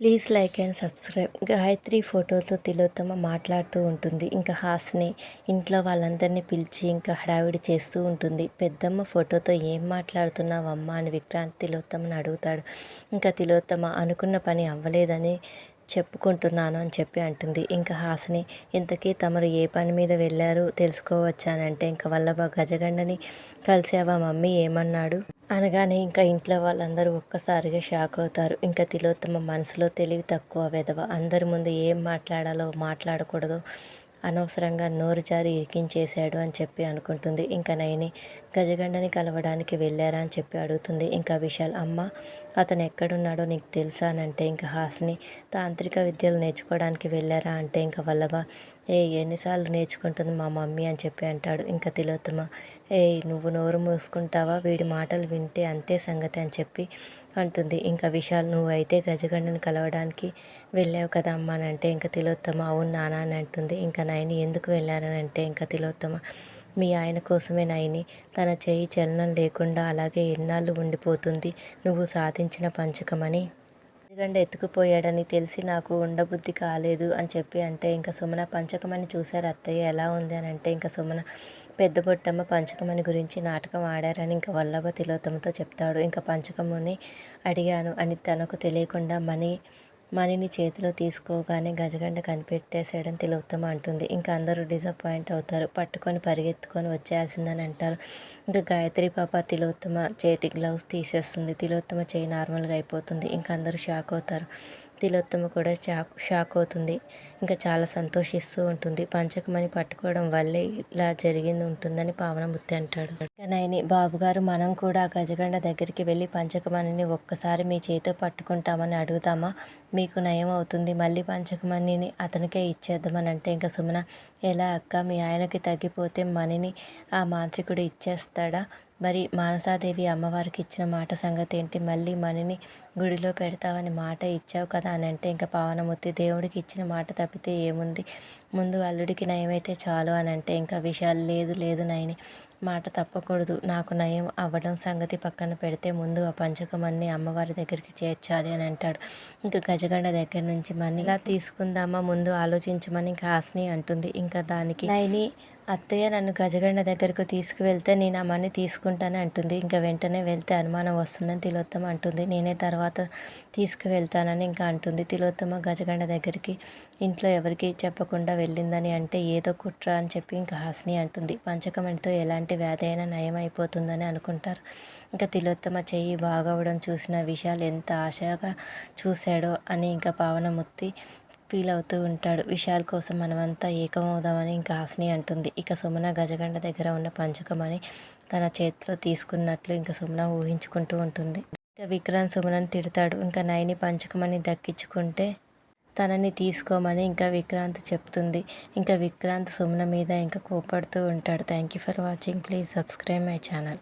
Please like and subscribe. Gayatri ఫోటోతో తిలోత్తమ మాట్లాడుతూ ఉంటుంది. ఇంకా హాస్ని ఇంట్లో వాళ్ళందరినీ పిలిచి ఇంకా హడావిడి చేస్తూ ఉంటుంది. పెద్దమ్మ ఫోటోతో ఏం మాట్లాడుతున్నావమ్మా అని విక్రాంత్ తిలోత్తమని అడుగుతాడు. ఇంకా తిలోత్తమ అనుకున్న పని అవ్వలేదని చెప్పుకుంటున్నాను అని చెప్పి అంటుంది. ఇంకా హాసిని ఇంతకీ తమరు ఏ పని మీద వెళ్ళారు తెలుసుకోవచ్చానంటే ఇంకా వల్లభ గజగండని కలిసావా మమ్మీ ఏమన్నాడు? అనగానే ఇంకా ఇంట్లో వాళ్ళందరూ ఒక్కసారిగా షాక్ అవుతారు. ఇంకా తిలోత్తమ మనసులో తెలివి తక్కువ వెధవ. అందరి ముందు ఏం మాట్లాడాలో మాట్లాడకూడదు. అనవసరంగా నోరు జారి ఇరికించేశాడు అని చెప్పి అనుకుంటుంది. ఇంకా నయని గజగండని కలవడానికి వెళ్ళారా అని చెప్పి అడుగుతుంది. ఇంకా విశాల్ అమ్మ అతను ఎక్కడున్నాడో నీకు తెలుసా అని అంటే ఇంకా హాస్ని తాంత్రిక విద్యలు నేర్చుకోవడానికి వెళ్ళారా అంటే ఇంకా వల్లభ ఏ ఎన్నిసార్లు నేర్చుకుంటుంది మా మమ్మీ అని చెప్పి అంటాడు. ఇంకా తిలోత్తమ ఏ నువ్వు నోరు మూసుకుంటావా? వీడి మాటలు వింటే అంతే సంగతి అని చెప్పి అంటుంది. ఇంకా విశాల్ నువ్వైతే గజగండని కలవడానికి వెళ్ళావు కదా అమ్మ అని అంటే ఇంకా తిలోత్తమ అవును నానా అని అంటుంది. ఇంకా నయని ఎందుకు వెళ్ళారని అంటే ఇంకా తిలోత్తమ మీ ఆయన కోసమే నయని తన చేయి చలనం లేకుండా అలాగే ఎన్నాళ్ళు ఉండిపోతుంది. నువ్వు సాధించిన పంచకమని. ఎందుకంటే ఎత్తుకుపోయాడని తెలిసి నాకు ఉండబుద్ధి కాలేదు అని చెప్పి అంటే ఇంకా సుమన పంచకమని చూశారు అత్తయ్య ఎలా ఉంది? అని అంటే ఇంకా సుమన పెద్ద బొట్టమ్మ పంచకమని గురించి నాటకం ఆడారని ఇంకా వల్లభ తిలోత్తమతో చెప్తాడు. ఇంకా పంచకముని అడిగాను అని తనకు తెలియకుండా మనీ మనీని చేతిలో తీసుకోగానే గజగండ కనిపెట్టేసేయడం తిలోత్తమ అంటుంది. ఇంకా అందరూ డిసప్పాయింట్ అవుతారు. పట్టుకొని పరిగెత్తుకొని వచ్చేయాల్సిందని అంటారు. ఇంకా గాయత్రి పాప తిలోత్తమ చేతి గ్లౌస్ తీసేస్తుంది. తిలోత్తమ చేయి నార్మల్గా అయిపోతుంది. ఇంకా అందరూ షాక్ అవుతారు. తిలోత్తమ కూడా షాక్ షాక్ అవుతుంది. ఇంకా చాలా సంతోషిస్తూ ఉంటుంది. పంచకమని పట్టుకోవడం వల్లే ఇలా జరిగింది ఉంటుందని పావనమూర్తి అంటాడు. నయని బాబుగారు మనం కూడా గజగండ దగ్గరికి వెళ్ళి పంచకమణిని ఒక్కసారి మీ చేతితో పట్టుకుంటామని అడుగుతామా మీకు నయం అవుతుంది. మళ్ళీ పంచకమణిని అతనికే ఇచ్చేద్దామని అంటే ఇంకా సుమన ఎలా అక్క? మీ ఆయనకి తగ్గిపోతే మణిని ఆ మాంత్రికుడు ఇచ్చేస్తాడా? మరి మానసాదేవి అమ్మవారికి ఇచ్చిన మాట సంగతి ఏంటి? మళ్ళీ మణిని గుడిలో పెడతావని మాట ఇచ్చావు కదా అని అంటే ఇంకా పావనమూర్తి దేవుడికి ఇచ్చిన మాట తప్పితే ఏముంది? ముందు అల్లుడికి నయమైతే చాలు అని అంటే ఇంకా విషయాలు లేదు లేదు నయని. మాట తప్పకూడదు. నాకు నయం అవ్వడం సంగతి పక్కన పెడితే ముందు ఆ పంచకమన్ని అమ్మవారి దగ్గరికి చేర్చాలి అని అంటాడు. ఇంకా గజగండ దగ్గర నుంచి మనీలా తీసుకుందామా? ముందు ఆలోచించమని ఇంకా హాస్ని అంటుంది. ఇంకా దానికి నయని అత్తయ్య నన్ను గజగండ దగ్గరకు తీసుకువెళ్తే నేను ఆ మనీ తీసుకుంటానే అంటుంది. ఇంకా వెంటనే వెళ్తే అనుమానం వస్తుందని తిలోత్తమ అంటుంది. నేనే తర్వాత తీసుకువెళ్తానని ఇంకా అంటుంది. తిలోత్తమ గజగండ దగ్గరికి ఇంట్లో ఎవరికి చెప్పకుండా వెళ్ళిందని అంటే ఏదో కుట్ర అని చెప్పి ఇంకా హాస్ని అంటుంది. పంచకమణితో ఎలాంటి వ్యాధి అయినా నయం అయిపోతుందని అనుకుంటారు. ఇంకా తిలోత్తమ చెయ్యి బాగవడం చూసిన విషయాలు ఎంత ఆశగా చూశాడో అని ఇంకా పావనమూర్తి ఫీల్ అవుతూ ఉంటాడు. విషయాల కోసం మనమంతా ఏకమవుదామని ఇంకా హాసిని అంటుంది. ఇక సుమన గజగండ దగ్గర ఉన్న పంచకమని తన చేతిలో తీసుకున్నట్లు ఇంకా సుమన ఊహించుకుంటూ ఉంటుంది. ఇంకా విక్రాంత్ సుమనని తిడతాడు. ఇంకా నయని పంచకమని దక్కించుకుంటే తనని తీసుకోమని ఇంకా విక్రాంత్ చెప్తుంది. ఇంకా విక్రాంత్ సుమన మీద ఇంకా కోపడుతూ ఉంటాడు. Thank you for watching please subscribe my channel